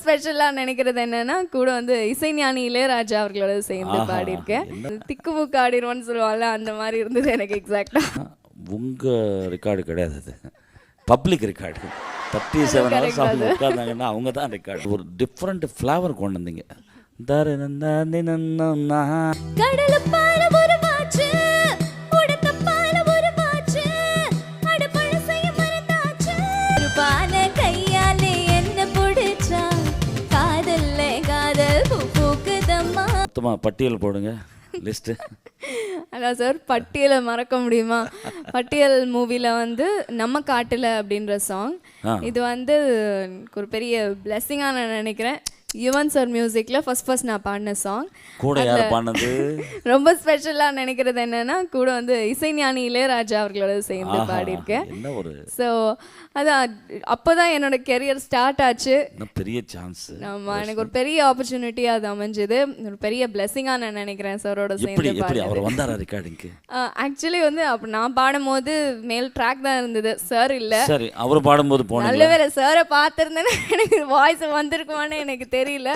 ஸ்பெஷலா நினைக்கிறது என்னன்னா கூட வந்து இசைஞானி இளையராஜா அவர்களோட சேர்ந்து பாடியிருக்கேன். திக்குமுக்கு ஆடிடுவோன்னு சொல்லுவாங்கல்ல அந்த மாதிரி இருந்தது எனக்கு எக்ஸாக்டா உங்கள் ரெக்கார்டு கிடையாது அது. Public record thirty seven hours அவங்க உட்காந்தாங்கன்னா அவங்க தான் ரெக்கார்டு ஒரு டிஃப்ரெண்ட் ஃப்ளேவர் கொண்டு வந்தீங்க. தரநந்தா கடலுப்பால ஒரு வாச்சு மொத்தமாக பட்டியல் போடுங்க லிஸ்ட்டு அதான் சார் பட்டியலை மறக்க முடியுமா? பட்டியல் மூவில வந்து நம்ம காட்டுல அப்படின்ற சாங். இது வந்து ஒரு பெரிய பிளெஸ்ஸிங்காக நான் நினைக்கிறேன். யுவன் சார் மியூசிக்ல ஃபர்ஸ்ட் ஃபர்ஸ்ட் நான் பாடின சாங் கூட யார் பாடினது? ரொம்ப ஸ்பெஷலா நினைக்கிறது என்னன்னா கூட வந்து இசைஞானி இளையராஜா அவர்களோட சேர்ந்து பாடியிருக்கேன். ஸோ அதான் அப்போதான் என்னோட கெரியர் ஸ்டார்ட் ஆச்சு. பெரிய சான்ஸ் ஆமா எனக்கு ஒரு பெரிய ஆப்பர்ச்சுனிட்டி அது அமைஞ்சது. ஒரு பெரிய பிளெஸிங்காக நான் நினைக்கிறேன் சாரோட சேர்ந்து ரெக்கார்டிங்க்கு ஆக்சுவலி வந்து அப்போ நான் பாடும்போது மேல் ட்ராக் தான் இருந்தது. சார் இல்லை. சரி அவர் பாடும்போது நல்ல வேலை சாரை பார்த்துருந்தேன்னா எனக்கு வாய்ஸ் வந்திருக்குமான்னு எனக்கு தெரியல.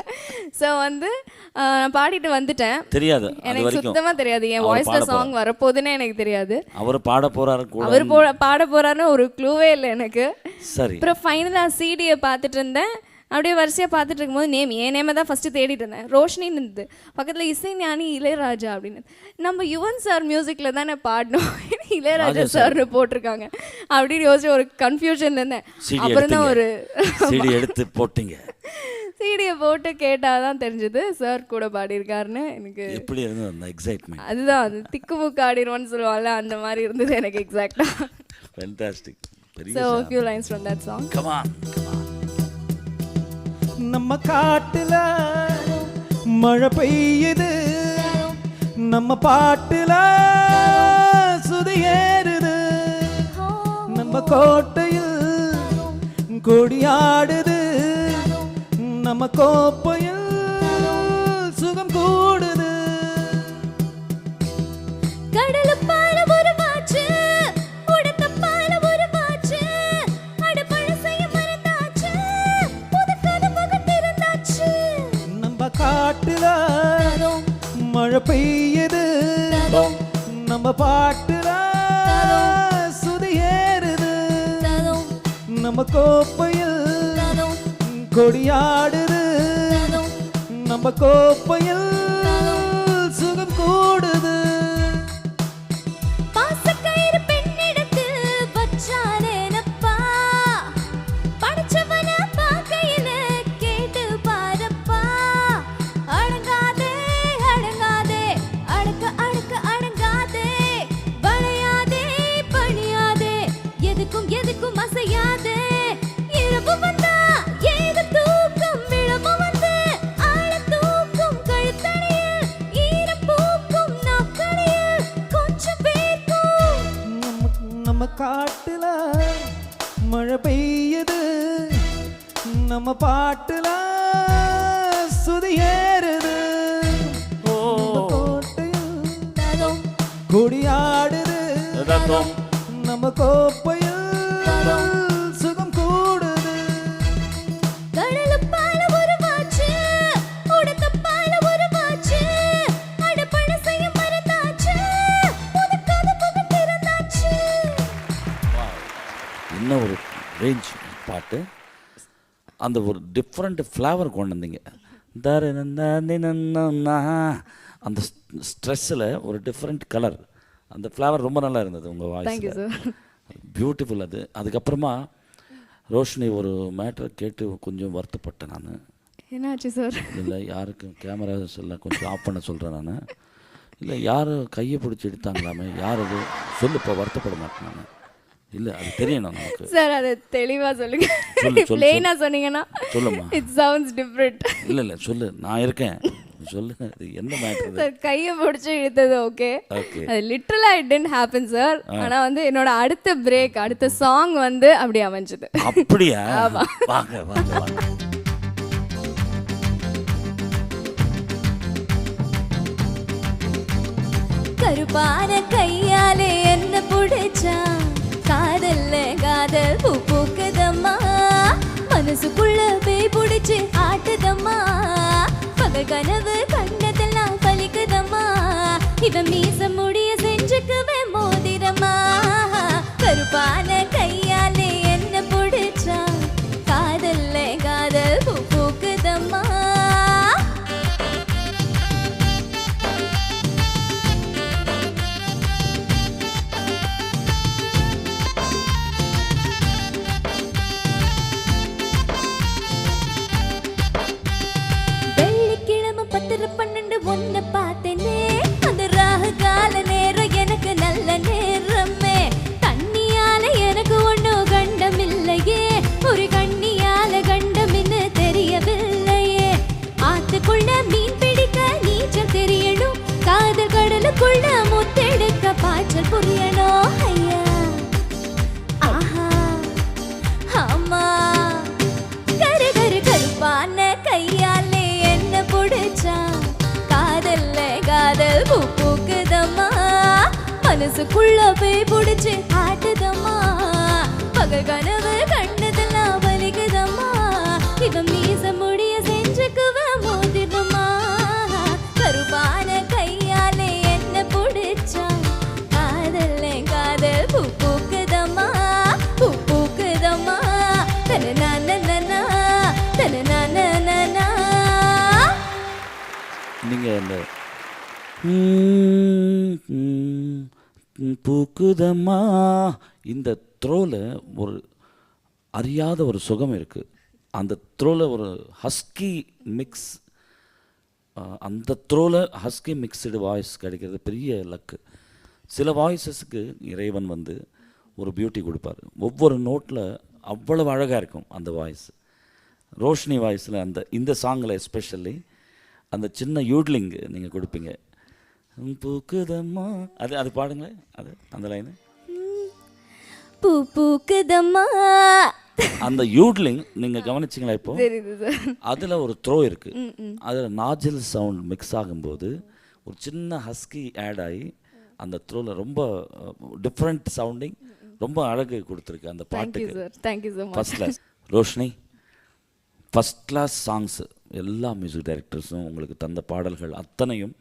ஸோ வந்து நான் பாடிட்டு வந்துட்டேன். தெரியாது எனக்கு சுத்தமா தெரியாது. என் வாய்ஸ்ல சாங் வரப்போகுதுன்னே எனக்கு தெரியாது. அவர் பாட போறாரு கூட. அவர் போ பாட போறாருன்னு ஒரு க்ளூவே இல்லை எனக்கு. சரி. அப்புறம் ஃபைனலாக சிடியை பார்த்துட்டு இருந்தேன். அப்படியே வரிசையாக பார்த்துட்டு இருக்கும்போது நேம் என் நேமை தான் ஃபஸ்ட்டு தேடிட்டு இருந்தேன். ரோஷினின்னு இருந்தது. பக்கத்தில் இசை ஞானி இளையராஜா அப்படின்னு. நம்ம யுவன் சார் மியூசிக்கில் தானே பாடணும். இளையராஜா சார்னு போட்டிருக்காங்க. அப்படின்னு யோசிச்சு ஒரு கன்ஃபியூஷன்ல இருந்தேன். அப்புறம் தான் ஒரு எடுத்து போட்டீங்க. சிடியை போட்டு கேட்டால் தான் தெரிஞ்சது. சார் கூட பாடியிருக்காருன்னு எனக்கு எப்படி இருந்தது அந்த எக்ஸைட்மெண்ட் அதுதான் அது திக்குமுக்கு ஆடிடுவோன்னு சொல்லுவாங்கல்ல அந்த மாதிரி இருந்தது எனக்கு எக்ஸாக்டாக fantastic so few lines from that song come on நம்ம காட்டுல மழை பெய்யுது. நம்ம பாட்டுல சுதி ஏறுது. நம்ம கோட்டையில் கொடியாடுது நம்ம கோப்பையில் சுகம் கூடுது. கடலுப்பால ஒரு வாச்சு உடத்தப்பால ஒரு வாச்சு அட பழசைய மறந்தாச்சு புது கதை பகத்திருந்தாச்சு நம்ம காட்டுல மழை பெய்யுது. நம்ம பாட்டுல சுதி ஏறுது. நம்ம கோப்பையில் கொடியாடுது. நம்ம கோப்பையில் நம்ம காட்டுல மழை பெய்யுது. நம்ம பாட்டுல சுதி ஏறுது. நம்ம கோட்டையில் கொடியாடுது. நம்ம கோப்பையில் ரேஞ்ச் பாட்டு அந்த ஒரு டிஃப்ரெண்ட் ஃப்ளேவர் கொண்டு வந்தீங்க. அந்த ஸ்ட்ரெஸ்ஸில் ஒரு டிஃப்ரெண்ட் கலர் அந்த ஃப்ளேவர் ரொம்ப நல்லா இருந்தது உங்கள் வாய்ஸ் பியூட்டிஃபுல் அது. அதுக்கப்புறமா ரோஷினி ஒரு மேட்டரை கேட்டு கொஞ்சம் வருத்தப்பட்டேன் நான். என்னாச்சு சார் இல்லை யாருக்கும் கேமராஸ் எல்லாம் கொஞ்சம் ஆஃப் பண்ண சொல்கிறேன் நான். இல்லை யார் கையை பிடிச்சி எடுத்தாங்களாமே யார் அது? சொல்லு இப்போ வருத்தப்பட மாட்டேன் நான். இல்லை அது தெரியணும் நமக்கு. சார் அதை தெளிவா சொல்லுங்க. சொல்லு, சொல்லு, பிளெயினா சொன்னீங்கன்னா சொல்லுமா இட் சவுண்ட்ஸ் டிஃப்ரெண்ட் இல்லை இல்லை சொல்லு. நான் இருக்கேன். சொல்லு. அது என்ன மேட்ரு சார் கையை பிடிச்சி இழுத்தது ஓகே ஓகே அது லிட்டரலா இட் டென்ட் ஹேப்பன் சார் ஆனா வந்து என்னோட அடுத்த பிரேக் அடுத்த சாங் வந்து அப்படி அமைஞ்சது. அப்படியா? வாங்க வாங்க வாங்க. கருப்பான கையாலே என்ன புடிச்சா? காதல்ல காதல் பூ பூக்குதம்மா. மனசுக்குள்ள பேய் புடிச்சு ஆட்டுதம்மா. பகல் கனவு கண்டதெல்லாம் பலிக்குதம்மா இவன் மீச முடிய மனசுக்குள்ள போய் பிடிச்சி ஆட்டுதம்மா. பகல் கனவு கண்டதெல்லாம் வலிக்குதம்மா. இவன் மீச முடிய செஞ்சுக்குவ மோதிரமா கருப்பான கையாலே என்ன பிடிச்சா? காதல்ல காதல் பூ பூக்குதம்மா. பூ பூக்குதம்மா. தனநானனனா, தனநானனனா. நீங்கள் இந்த ம், ம், ம், பூக்குதம்மா இந்த த்ரோவில் ஒரு அறியாத ஒரு சுகம் இருக்குது அந்த த்ரோவில் ஒரு ஹஸ்கி மிக்ஸ் அந்த த்ரோவில் ஹஸ்கி மிக்ஸ்டு வாய்ஸ் கிடைக்கிறது பெரிய லக்கு சில வாய்ஸஸுக்கு இறைவன் வந்து ஒரு பியூட்டி கொடுப்பார். ஒவ்வொரு நோட்டில் அவ்வளவு அழகாக இருக்கும் அந்த வாய்ஸ் ரோஷினி வாய்ஸில் அந்த இந்த சாங்கில் எஸ்பெஷலி அந்த சின்ன யூட்லிங்கு நீங்கள் கொடுப்பீங்க. பூக்குதம்மா. அது அது பாடுங்களேன். அது அந்த லைனு பூ பூக்குதம்மா. அந்த யூட்லிங் நீங்கள் கவனிச்சிங்களா இப்போ? அதில் ஒரு த்ரோ இருக்குது அதில் நாஜில் சவுண்ட் மிக்ஸ் ஆகும்போது ஒரு சின்ன ஹஸ்கி ஆட் ஆகி அந்த த்ரோவில் ரொம்ப டிஃப்ரெண்ட் சவுண்டிங் ரொம்ப அழகு கொடுத்துருக்கு அந்த பாட்டுக்கு. First class Roshini first class songs எல்லா மியூசிக் டைரக்டர்ஸும் உங்களுக்கு தந்த பாடல்கள் அத்தனையும்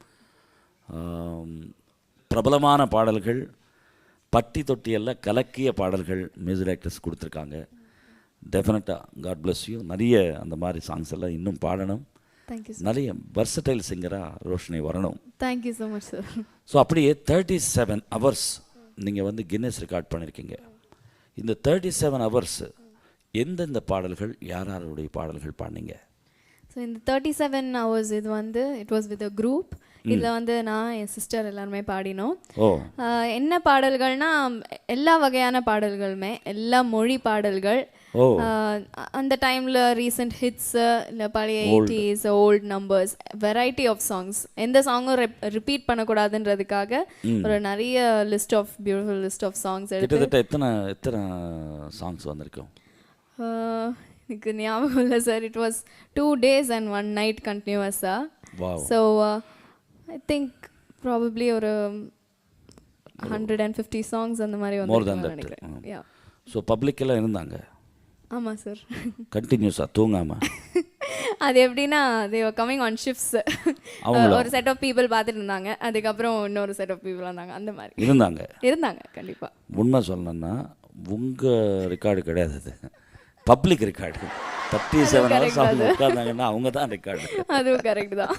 பிரபலமான பாடல்கள் பட்டி தொட்டி எல்லாம் கலக்கிய பாடல்கள் மியூசிக் டைரக்டர்ஸ் கொடுத்துருக்காங்க. டெஃபினட்டாக காட் bless யூ நிறைய அந்த மாதிரி சாங்ஸ் எல்லாம் இன்னும் பாடணும். நிறைய வெர்சடைல் சிங்கராக ரோஷினி வரணும். Thank you so much sir so அப்படியே தேர்ட்டி செவன் ஹவர்ஸ் நீங்கள் வந்து கின்னஸ் ரெக்கார்ட் பண்ணியிருக்கீங்க இந்த தேர்ட்டி செவன் ஹவர்ஸ் எந்தெந்த பாடல்கள் யார் யாருடைய பாடல்கள் பாடினீங்க? ஸோ இந்த தேர்ட்டி செவன் ஹவர்ஸ் இது வந்து it was with a group இதில் வந்து நான் என் சிஸ்டர் எல்லாருமே பாடினோம். என்ன பாடல்கள்னா எல்லா வகையான பாடல்களுமே எல்லா மொழி பாடல்கள். அந்த டைமில் ரீசெண்ட் ஹிட்ஸ் இல்லை பழைய eighties old numbers variety of songs எந்த சாங்கும் ரிப்பீட் பண்ணக்கூடாதுன்றதுக்காக ஒரு நிறைய list of beautiful list of songs எடுத்து எத்தனை எத்தனை சாங்ஸ் வந்திருக்கும் எனக்கு ஞாபகம் இல்லை sir it was two days and one night கண்டினியூவஸாக so I think probably ஒரு ஹண்ட்ரட் அண்ட் ஃபிஃப்டி சாங்ஸ் அந்த மாதிரி வந்து. நினைக்கிறேன். யா ஸோ பப்ளிக் எல்லாம் இருந்தாங்க? ஆமாம் சார் கண்டினியூஸாக தூங்காமல் அது எப்படின்னா தே கம்மிங் ஆன் ஷிஃப்ட்ஸ்? ஒரு செட் ஆஃப் பீப்புள் பார்த்துட்டு இருந்தாங்க. அதுக்கப்புறம் இன்னொரு செட் ஆஃப் பீப்புள் வந்தாங்க. அந்த மாதிரி. இருந்தாங்க? இருந்தாங்க கண்டிப்பாக உண்மை சொல்லணும்னா உங்கள் ரெக்கார்டு கிடையாது public record. Thirty seven hours அவங்க உட்கார்ந்தாங்கன்னா அவங்க தான் ரெக்கார்டு. அதுவும் கரெக்ட் தான்.